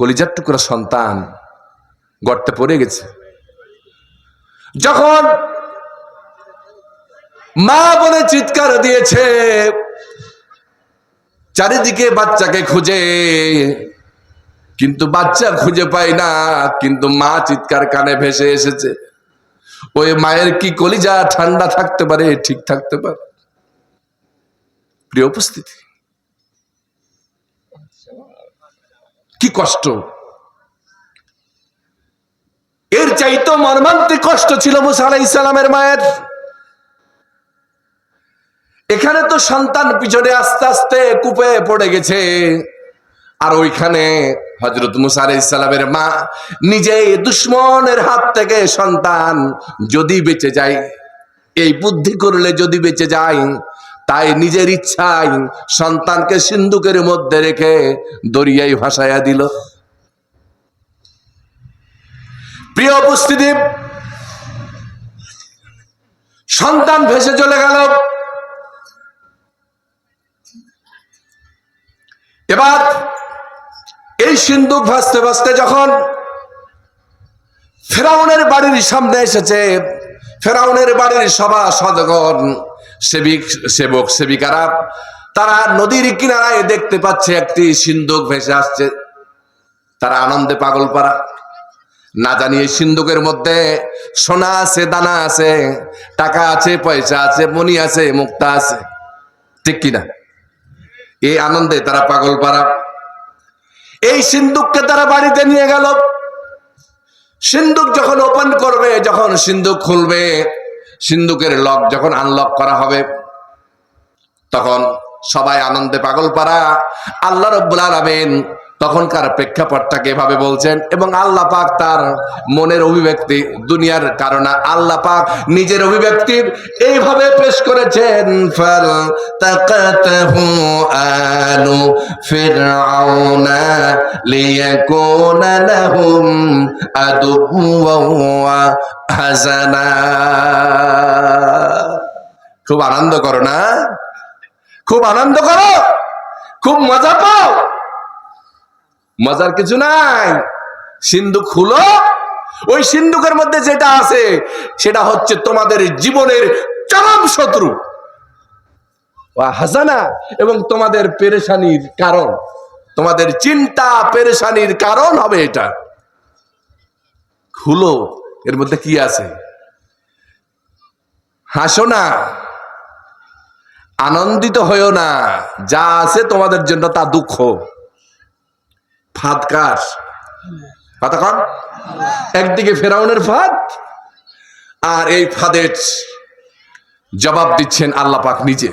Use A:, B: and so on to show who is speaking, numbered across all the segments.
A: কলিজার টুকরা সন্তান গর্তে পড়ে গেছে। যখন মা বলে চিৎকার দিয়েছে, চারিদিকে বাচ্চাকে খুঁজে, কিন্তু বাচ্চা খুঁজে পায় না, কিন্তু মা চিৎকার কানে ভেসে এসেছে। ওই মায়ের কি কলিজা ঠান্ডা থাকতে পারে, ঠিক থাকতে পারে? প্রিয় উপস্থিতি কি কষ্ট? এর চাইতো মর্মান্তিক কষ্ট ছিল মুসা আলাই ইসলামের মায়ের। এখানে তো সন্তান পিছনে আস্তে আস্তে কূপে পড়ে গেছে। আর ওইখানে হজরত মুসা আলাই ইসলামের মা নিজে দুশ্মনের হাত থেকে সন্তান যদি বেঁচে যায়, এই বুদ্ধি করলে যদি বেঁচে যায় তাই নিজের ইচ্ছায় সন্তানকে সিন্ধুকের মধ্যে রেখে দরিয়ায় ভাসাইয়া দিল। প্রিয় উপস্থিতি, সন্তান ভেসে চলে গেল। এবার এই সিন্ধুক ভাসতে ভাসতে যখন ফেরাউনের বাড়ির সামনে এসেছে, ফেরাউনের বাড়ির সভা সদগণ সেবিক, সেবক, সেবিকারা, তারা নদীর কিনারায় দেখতে পাচ্ছে একটি সিন্ধুক ভেসে আসছে। তারা আনন্দে পাগল পারা না জানি এই সিন্ধুকের মধ্যে সোনা আছে, দানা আছে, টাকা আছে, পয়সা আছে মনি আছে, মুক্তা আছে। ঠিক কিনা? এই আনন্দে তারা পাগল পারা এই সিন্ধুককে তারা বাড়িতে নিয়ে গেল। সিন্ধুক যখন ওপেন করবে, যখন সিন্ধুক খুলবে সিন্ধুকের লক যখন আনলক করা হবে তখন সবাই আনন্দে পাগল পারা আল্লাহ রব্বুল আলামিন তখনকার প্রেক্ষাপটটাকে এভাবে বলছেন, এবং আল্লাহ পাক তার মনের অভিব্যক্তি, দুনিয়ার কারণে আল্লাহ পাক নিজের অভিব্যক্তির এইভাবে পেশ করেছেন, ফাল তাকাতাহু আলু ফিরআউনা লিয়াকুনা লাহুম আদুওয়া ওয়া হাজানা খুব আনন্দ করো না? খুব আনন্দ করো? খুব মজা পাও? মজার কিছু নাই। সিন্ধুক খুলো। ওই সিন্ধুকের মধ্যে যেটা আছে, সেটা হচ্ছে তোমাদের জীবনের চরম শত্রু। হাসানা এবং তোমাদের পেরেশানির কারণ। তোমাদের চিন্তা পেরেশানির কারণ হবে এটা। খুলো। এর মধ্যে কি আছে? হাসো না। আনন্দিত হয়েও না। যা আছে তোমাদের জন্য তা দুঃখ। ফাঁদ কার? কথা কন একদিকে ফেরাউনের ফাঁদ, আর এই ফাঁদের জবাব দিচ্ছেন আল্লাহ পাক নিজে।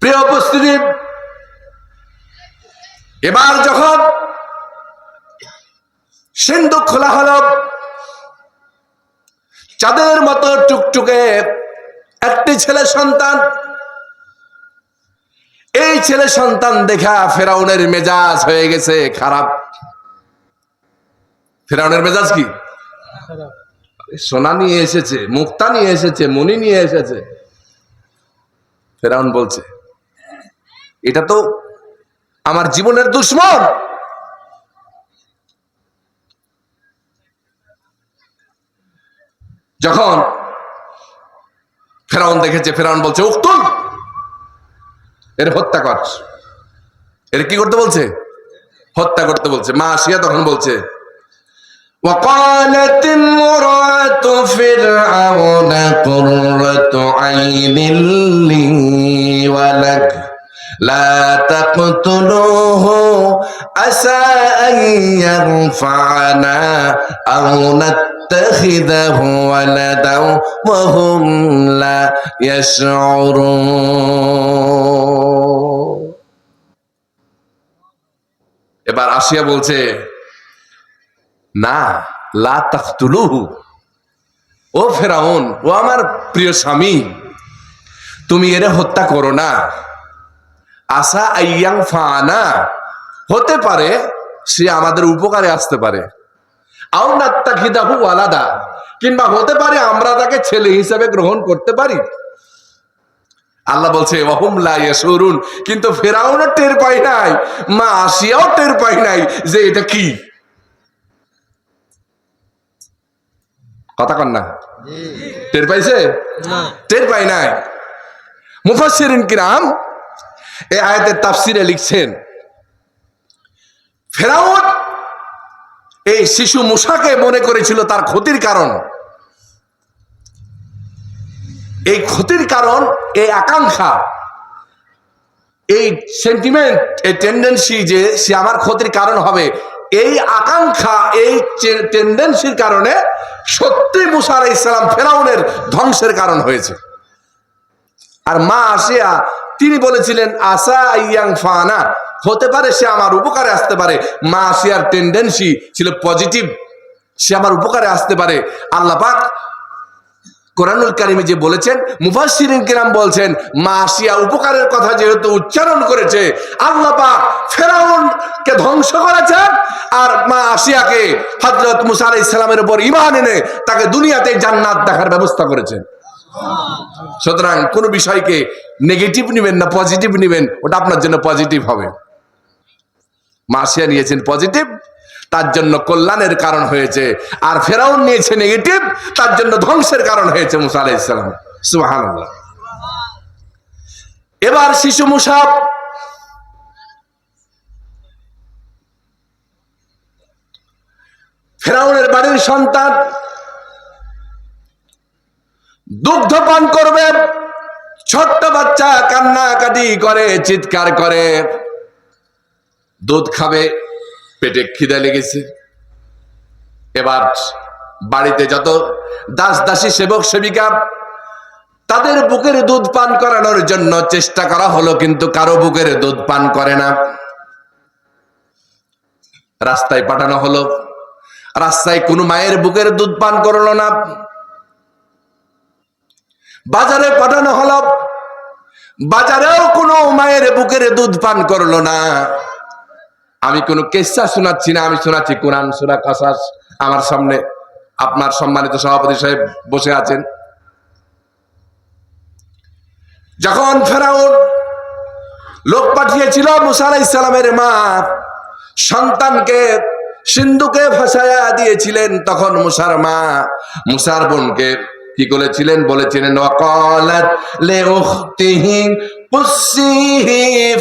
A: প্রিয় উপস্থিতি, এবার যখন সিন্ধুক খোলা হল, চাঁদের মতো টুকটুকে একটি ছেলে সন্তান এই ছেলে সন্তান দেখা ফেরাউনের মেজাজ হয়ে গেছে খারাপ। ফেরাউনের মেজাজ কি? সোনা নিয়ে এসেছে, মুক্তা নিয়ে এসেছে, মনি নিয়ে এসেছে। ফেরাউন বলছে, এটা তো আমার জীবনের দুশ্মন। যখন ফেরাউন দেখেছে, ফেরাউন বলছে উক্তুল এর হত্যা কর এর কি করতে বলছে হত্যা করতে বলছে মা আসিয়া তখন বলছে وقالت امرأة فرعون قرة عين لي ولك لا تقتلوه عسى أن يرفعنا أو نتخذه ولدا وهم لا يشعرون এবার আসিয়া বলছে না লা তাকতুলুহু ও ফেরাউন ও আমার প্রিয় স্বামী তুমি এর হত্যা করো না আশা আইয়াং ফানা হতে পারে সে আমাদের উপকারে আসতে পারে আও নাত্তাখিদাহু আলাদা। কিংবা হতে পারে আমরা তাকে ছেলে হিসাবে গ্রহণ করতে পারি। আল্লাহ বলছে লা কিন্তু ফেরাউনও টের পাই নাই মা আসিয়াও টের পাই নাই যে এটা কি। কথা কন না। টের পাইছে? টের পাই নাই। মুফাসসিরিন কিরাম এই আয়াতের তাফসিরে লিখছেন ফেরাউন এই শিশু মুসাকে মনে করেছিল তার ক্ষতির কারণ। এই ক্ষতির কারণ, এই আকাঙ্ক্ষা, এই সেন্টিমেন্ট এই টেন্ডেন্সি যে সে আমার ক্ষতির কারণ হবে, এই আকাঙ্ক্ষা, এই টেন্ডেন্সির কারণে সত্যি মুসা আলাইহিস ইসলাম ফেরাউনের ধ্বংসের কারণ হয়েছে। আর মা আসিয়া, তিনি বলেছিলেন, আসা ইয়াং ফানা হতে পারে সে আমার উপকারে আসতে পারে। মা আসিয়ার টেন্ডেন্সি ছিল পজিটিভ সে আমার উপকারে আসতে পারে। আল্লাহ পাক কোরআনুল কারিমে যে বলেছেন, মুফাসসিরিন কিরাম বলছেন, মা আসিয়া উপকারের কথা যেহেতু উচ্চারণ করেছে, আল্লাহ পাক ফেরাউনকে ধ্বংস করেছেন আর মা আসিয়াকে হযরত মুসা আলাইহিস সালামের উপর ঈমান এনে তাকে দুনিয়াতে জান্নাত দেখার ব্যবস্থা করেছেন সুতরাং কোনো বিষয়কে নেগেটিভ নেবেন না পজিটিভ নেবেন, ওটা আপনার জন্য পজিটিভ হবে। মাসিয়া নিয়েছেন পজিটিভ তার জন্য কল্যাণের কারণ হয়েছে। আর ফেরাউন নিয়েছে নেগেটিভ তার জন্য ধ্বংসের কারণ হয়েছে মুসা আলাহ ইসলাম সুহান এবার শিশু মুসাফ ফেরাউনের বাড়ির সন্তান, দুগ্ধ পান করবে, ছোট্ট বাচ্চা কান্নাকাটি করে, চিৎকার করে। দুধ খাবে, পেটে খিদে লেগেছে। এবার বাড়িতে যত দাস, দাসী, সেবক, সেবিকা, তাদের বুকের দুধ পান করানোর জন্য চেষ্টা করা হলো, কিন্তু কারও বুকের দুধ পান করে না। রাস্তায় পাঠানো হলো। রাস্তায় কোনো মায়ের বুকের দুধ পান করল না। বাজারে পাঠানো হলো। বাজারেও কোনো মায়ের বুকের দুধ পান করল না। আমি কোনো কেসা শোনাচ্ছি না, আমি শোনাচ্ছি কোরআন, সুরা কাসাস, আমার সামনে আপনার সম্মানিত সভাপতি সাহেব বসে আছেন। যখন ফেরাউন লোক পাঠিয়েছিল মুসা আলাইহিস সালামের মা, সন্তানকে সিন্ধুকে ভাসায়া দিয়েছিলেন, তখন মুসার মা, মুসার বোনকে কি করেছিলেন? বলেছিলেন লি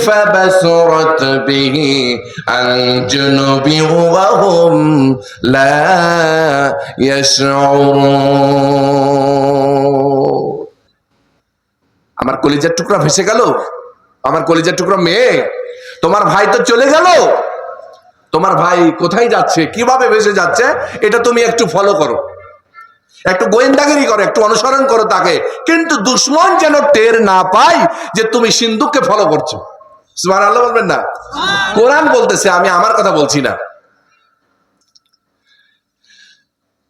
A: ফাবাসুরাত বিহি আন জুনুবি ওয়া হুম লা ইয়াশউরুন আমার কলিজার টুকরা ভেসে গেল? আমার কলিজার টুকরা মেয়ে? তোমার ভাই তো চলে গেল? তোমার ভাই কোথায় যাচ্ছে? কীভাবে ভেসে যাচ্ছে? এটা তুমি একটু ফলো করো। একটু গোয়েন্দাগিরি করো একটু অনুসরণ করো তাকে। কিন্তু দুশ্মন যেন টের না পাই যে তুমি সিন্ধুককে ফলো করছ। সুবহান আল্লাহ বলবেন না। কোরআন বলতেছে আমি আমার কথা বলছি না।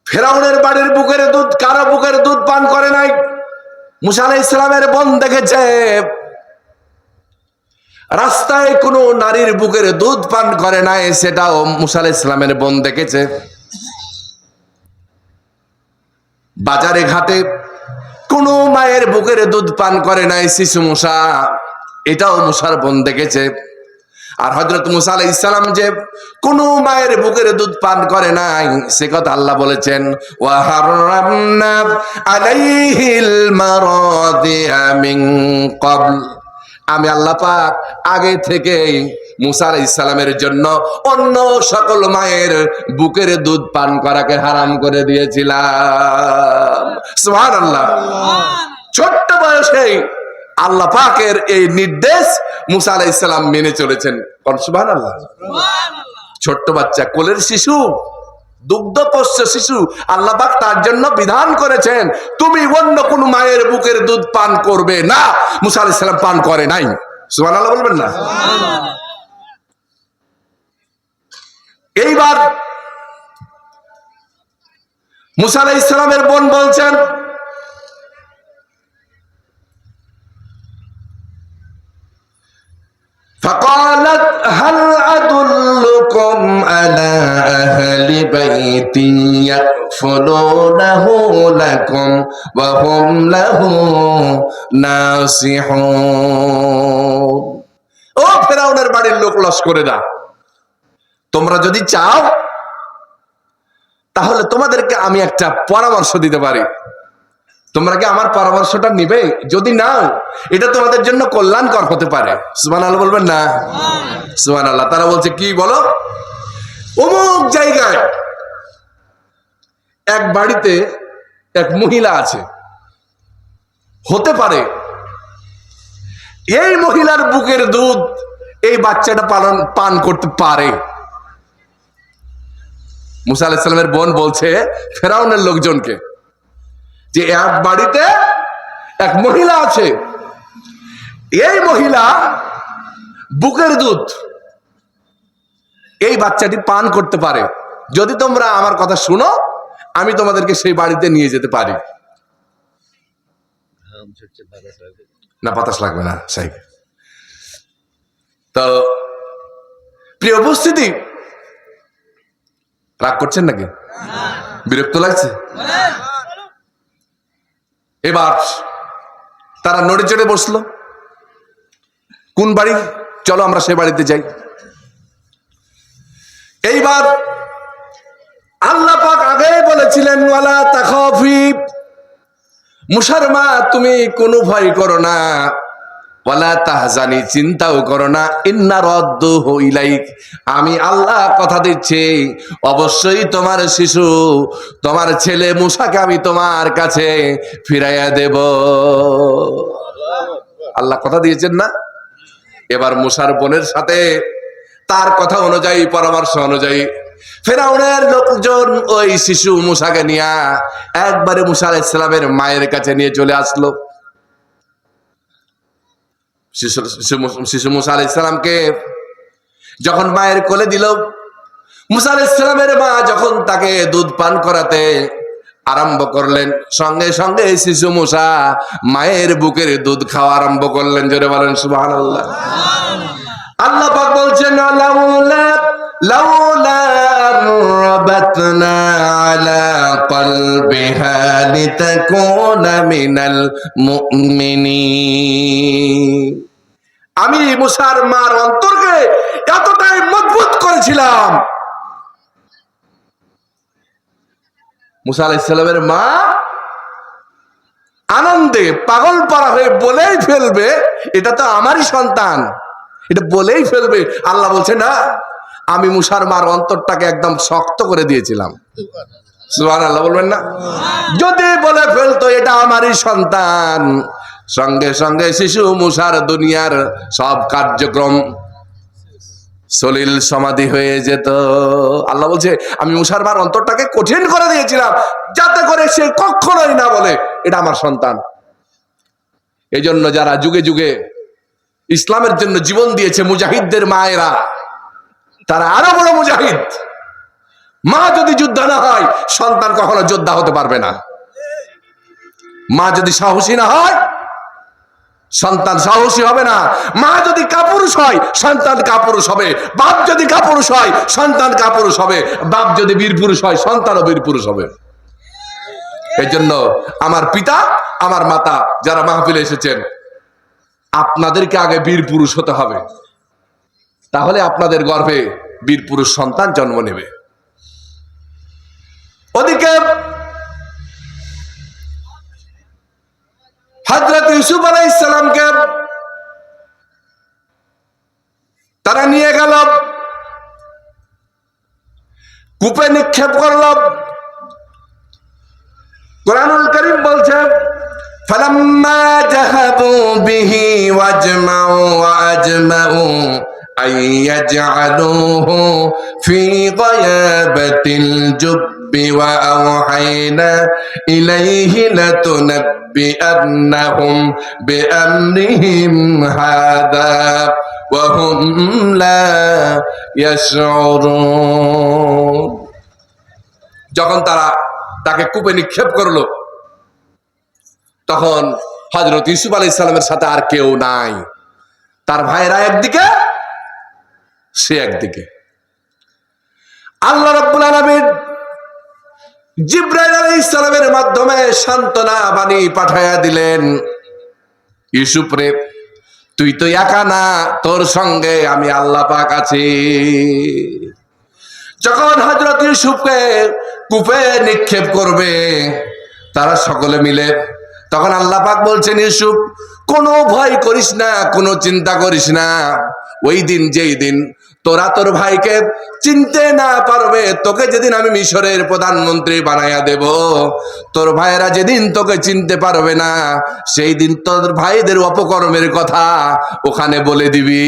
A: ফেরাউনের বাড়ির বুকের দুধ কারও বুকের দুধ পান করে নাই। মুসা আলাইহিস ইসলামের বোন দেখেছে। রাস্তায় কোনো নারীর বুকের দুধ পান করে নাই সেটাও মুসা আলাইহিস ইসলামের বোন দেখেছে। বাজারে ঘাটে কোনো মায়ের বুকের দুধ পান করে নাই শিশু মশা। এটাও মশার বোন দেখেছে। আর হজরত মুসা আলাই ইসলাম যে কোন মায়ের বুকের দুধ পান করে নাই, সে কথা আল্লাহ বলেছেন ওয়াহারামনা আলাইহিল মারাদিয়া মিন ক্বাবল। আমি আল্লাহ পাক আগে থেকেই মুসা আলাইহিস সালামের জন্য অন্য সকল মায়ের বুকের দুধ পান করাকে হারাম করে দিয়েছিলাম। সুবহানাল্লাহ। ছোট্ট বয়সেই আল্লাহ পাকের এই নির্দেশ মুসা আলাইহিস সালাম মেনে চলেছেন। সুবহানাল্লাহ। ছোট্ট বাচ্চা কোলের শিশু দুগ্ধপোষ্য শিশু আল্লাহ পাক তার জন্য বিধান করেছেন তুমি অন্য কোন মায়ের বুকের দুধ পান করবে না মুসা আলাইহিস সালাম পান করে নাই সুবহানাল্লাহ বলবেন না এইবার মুসা আলাইহিস সালামের বোন বলছেন فقالت هل أدلكم على أهل بيت يكفلونه لكم وهم له ناصحون ও ফেরাউনের বাড়ির লোক লস্করে না তোমরা যদি চাও তাহলে তোমাদেরকে আমি একটা পরামর্শ দিতে পারি তোমরা কি আমার পরামর্শটা নিবে? যদি নাও এটা তোমাদের জন্য কল্যাণকর হতে পারে। সুমান আল্লাহ বলবেন না। সুমান আল্লাহ তারা বলছে, কি বলো? অমুক জায়গায় এক বাড়িতে এক মহিলা আছে। হতে পারে এই মহিলার বুকের দুধ এই বাচ্চাটা পালন, পান করতে পারে। মুসা আলাহিসাল্লামের বোন বলছে, ফেরাউনের লোকজনকে। যে এক বাড়িতে এক মহিলা আছে। এই মহিলা বুকের দুধ এই বাচ্চাটি পান করতে পারে। যদি তোমরা আমার কথা শুনো, আমি তোমাদেরকে সেই বাড়িতে নিয়ে যেতে পারি। না, বাতাস লাগবে না সাইকে তো, প্রিয় উপস্থিতি, রাগ করছেন নাকি? বিরক্ত লাগছে? এবার তারা নড়ে চড়ে বসল। কোন বাড়ি? চলো আমরা সে বাড়িতে যাই। এইবার আল্লাহ পাক আগে বলেছিলেন, ওয়ালা তাখাফি মুসার মা তুমি কোনো ভয় করো না। ওয়ালা তাহজানি, চিন্তাও করো না, ইন্না রদ্দ হইলাইক আমি আল্লাহ কথা দিচ্ছি, অবশ্যই তোমার শিশু, তোমার ছেলে মুসাকে আমি তোমার কাছে ফিরাইয়া দেব। আল্লাহ কথা দিয়েছেন না? এবার মুসার বোনের সাথে তার কথা অনুযায়ী, পরামর্শ অনুযায়ী, ফেরাউনের লোকজন ওই শিশু মুসাকে নিয়ে একবারে মুসা আলাইসালামের মায়ের কাছে নিয়ে চলে আসলো। শিশু মুসা আলাইসালামকে যখন মায়ের কোলে দিল, মুসা আলাইসালামের মা যখন তাকে দুধ পান করাতে আরম্ভ করলেন, সঙ্গে সঙ্গে শিশু মুসা মায়ের বুকের দুধ খাওয়া আরম্ভ করলেন, জোরে বলেন সুবাহ আল্লাহ আল্লাহ বলছেন লাউলা লাউলা রাবাতনা আলা কলবিহা লিতাকুনা মিনাল মুমিনিন আমি মুসার মার অন্তরকে এতটাই মজবুত করেছিলাম। মুসা আলাইসাল্লামের মা আনন্দে পাগল পারা হয়ে বলেই ফেলবে, এটা তো আমারই সন্তান। এটা বলেই ফেলবে। আল্লাহ বলছে, না আমি মুসার মার অন্তরটাকে একদম শক্ত করে দিয়েছিলাম। বলবেন না? যদি বলে ফেলতো, এটা আমারই সন্তান। সঙ্গে সঙ্গে শিশু মুসার দুনিয়ার সব কার্যক্রম সলিল সমাধি হয়ে যেত। আল্লাহ বলছে, আমি মুসার মার অন্তরটাকে কঠিন করে দিয়েছিলাম, যাতে করে সে কখনোই না বলে, এটা আমার সন্তান। এই জন্য যারা যুগে যুগে ইসলামের জন্য জীবন দিয়েছে মুজাহিদদের মায়েরা তারা আরও বড় মুজাহিদ। মা যদি যোদ্ধা না হয়, সন্তান কখনো যোদ্ধা হতে পারবে না। মা যদি সাহসী না হয়, সন্তান সাহসী হবে না। মা যদি কাপুরুষ হয়, সন্তান কাপুরুষ হবে। বাপ যদি কাপুরুষ হয়, সন্তান কাপুরুষ হবে। বাপ যদি বীর পুরুষ হয়, সন্তানও বীর পুরুষ হবে। এই জন্য আমার পিতা, আমার মাতা যারা মাহফিলে এসেছেন, আপনাদেরকে আগে বীর পুরুষ হতে হবে। তাহলে আপনাদের গর্ভে বীর পুরুষ সন্তান জন্ম নেবে ওদিকে হজরত ইউসুফ আলাই ইসলামকে তারা নিয়ে গেল কূপে নিক্ষেপ করল কোরআনুল করিম বলছে فلما ذهبوا به واجمعوا واجمعوا أن يجعلوه في غيابة الجب وأوحينا إليه لتنبئنهم بأمرهم هذا وهم لا يشعرون যখন তারা তাকে কূপে নিক্ষেপ করলো তখন হজরত ইউসুফ আলাই ইসলামের সাথে আর কেউ নাই তার ভাইয়েরা একদিকে সে একদিকে। আল্লাহ রব্বুল আলমিন জিব্রাইল আলী ইসলামের মাধ্যমে সান্ত্বনা বাণী পাঠাইয়া দিলেন। ইউসুফ রে তুই তো একা না তোর সঙ্গে আমি আল্লাহ পাক আছি। যখন হজরত ইউসুফকে কূপে নিক্ষেপ করবে তারা সকলে মিলে তখন আল্লাহ পাক বলছেন ইউসুফ কোনো ভয় করিস না কোনো চিন্তা করিস না। ওই দিন যেই দিন তোরা তোর ভাইকে চিনতে না পারবে, তোকে যেদিন আমি মিশরের প্রধানমন্ত্রী বানাইয়া দেব, তোর ভাইয়েরা যেদিন তোকে চিনতে পারবে না, সেই দিন তোর ভাইদের অপকর্মের কথা ওখানে বলে দিবি।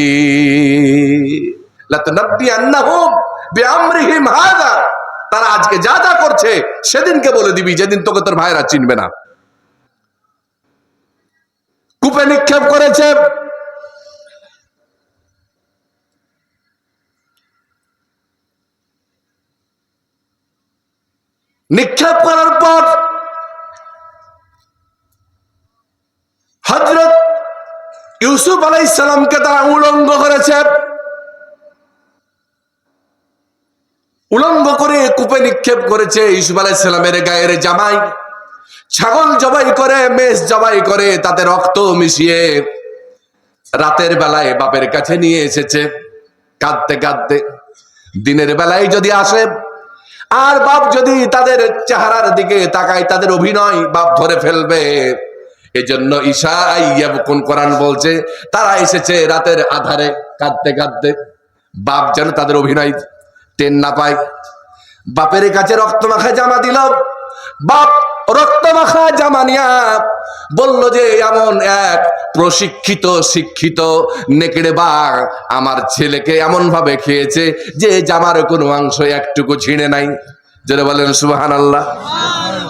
A: তারা আজকে যা যা করছে সেদিনকে বলে দিবি, যেদিন তোকে তোর ভাইয়েরা চিনবে না। কূপে নিক্ষেপ করেছে নিক্ষেপ করার পর হজরত ইউসুফ আলাই সালামকে তারা উলঙ্গ করেছে। উলঙ্গ করে কূপে নিক্ষেপ করেছে ইউসুফ আলাই সালামের গায়ের জামাই। ছাগল জবাই করে মেষ জবাই করে, তাতে রক্ত মিশিয়ে রাতের বেলায় বাপের কাছে নিয়ে এসেছে। কাঁদতে কাঁদতে দিনের বেলায় যদি আসে আর বাপ যদি তাদের চেহারার দিকে তাকায়, তাদের অভিনয় বাপ ধরে ফেলবে। এজন্য ঈশা কোন কোরআন বলছে, তারা এসেছে রাতের আধারে কাঁদতে কাঁদতে। বাপ যেন তাদের অভিনয় টেন না পায়। বাপের কাছে রক্ত মাখায় জামা দিল। বাপ রক্ত মাখা জামা নিয়া বলল যে, এমন এক প্রশিক্ষিত, শিক্ষিত নেকড়ে বাঘ আমার ছেলেকে এমন ভাবে খেয়েছে যে জামার কোনো অংশ একটুকু ছিঁড়ে নাই। যেটা বলেন সুবাহান আল্লাহ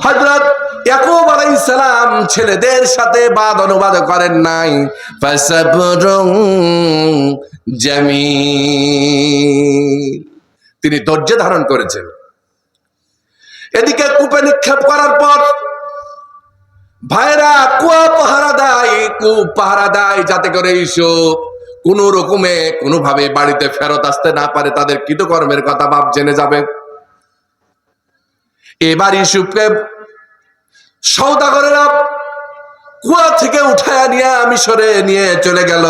A: হজরত ইয়াকুব আলাইহিস সালাম ছেলেদের সাথে বাদ অনুবাদ করেন নাই। জামিল। তিনি ধৈর্য ধারণ করেছেন। এদিকে কূপে নিক্ষেপ করার পর ভাইরা কুয়া পাহারা দেয়, কূপ পাহারা দেয়, যাতে করে ইসুফ কোন রকমে, কোনোভাবে বাড়িতে ফেরত আসতে না পারে, তাদের কৃতকর্মের কথা বাপ জেনে যাবে। এবার ইসুফকে সৌদাগরেরা কুয়া থেকে উঠায় নিয়ে মিশরে নিয়ে চলে গেল।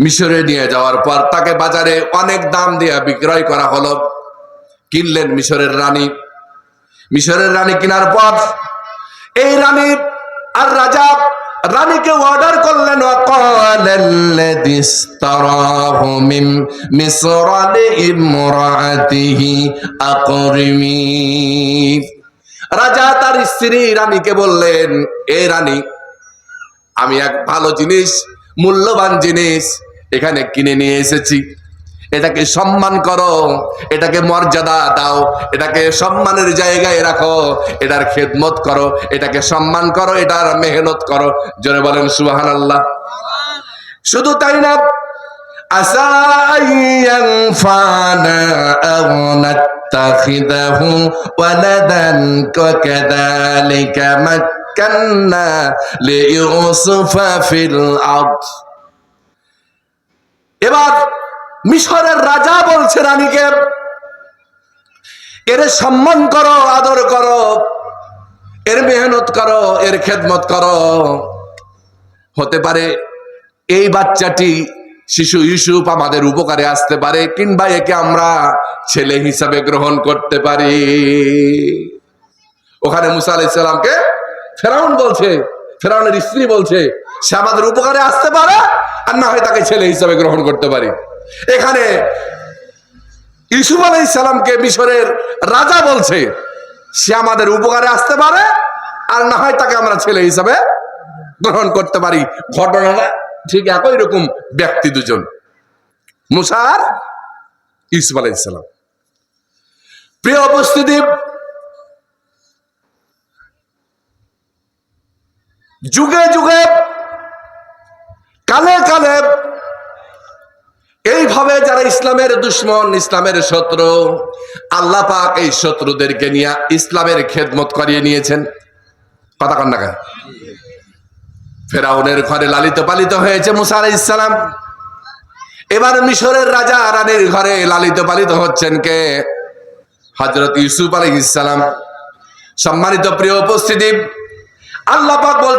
A: মিশরে নিয়ে যাওয়ার পর তাকে বাজারে অনেক দাম দিয়ে বিক্রয় করা হলো। কিনলেন মিশরের রানী। মিশরের রানী কেনার পর এই রানী আর রাজা রানীকে অর্ডার করলেন وقال الذي استراه من مصر لامرأته أقرمي রাজা তার স্ত্রী রানীকে বললেন এ রানী আমি এক ভালো জিনিস মূল্যবান জিনিস এখানে কিনে নিয়ে এসেছি এটাকে সম্মান করো, এটাকে মর্যাদা দাও, এটাকে সম্মানের জায়গায় রাখো, এটার খেদমত করো, এটাকে সম্মান করো, এটার মেহনত করো। জোরে বলেন সুবাহান আল্লাহ শুধু তাই না এবার মিশরের রাজা বলছে রানীকে, এর সম্মান করো, আদর করো, এর মেহনত করো, এর খেদমত করো। হতে পারে এই বাচ্চাটি শিশু ইউসুফ আমাদের উপকারে আসতে পারে, কিংবা একে আমরা ছেলে হিসাবে গ্রহণ করতে পারি। ওখানে মুসা আলাইসাল্লামকে ফেরাউন বলছে, ফেরাউনের স্ত্রী বলছে, সে আমাদের উপকারে আসতে পারে, আর না হয় তাকে ছেলে হিসাবে গ্রহণ করতে পারি। এখানে ইসুফ আলাই সালামকে মিশরের রাজা বলছে, সে আমাদের উপকারে আসতে পারে, আর না হয় তাকে আমরা ছেলে হিসাবে গ্রহণ করতে পারি। ঘটনাটা ঠিক একই রকম ব্যক্তি দুজন মুসার ইসুফ আলাই সালাম। প্রিয় উপস্থিতি, যুগে যুগে, কালে কালে এইভাবে যারা ইসলামের দুশ্মন, ইসলামের শত্রু, আল্লাহ পাক এই শত্রুদেরকে নিয়ে ইসলামের খেদমত করিয়ে নিয়েছেন। কথা কন না ফেরাউনের ঘরে লালিত পালিত হয়েছে মুসা আলাইহিস ইসলাম এবার মিশরের রাজা রানীর ঘরে লালিত পালিত হচ্ছেন কে? হজরত ইউসুফ আলহ ইসালাম সম্মানিত প্রিয় উপস্থিতি, আল্লাহ পাক বলছেন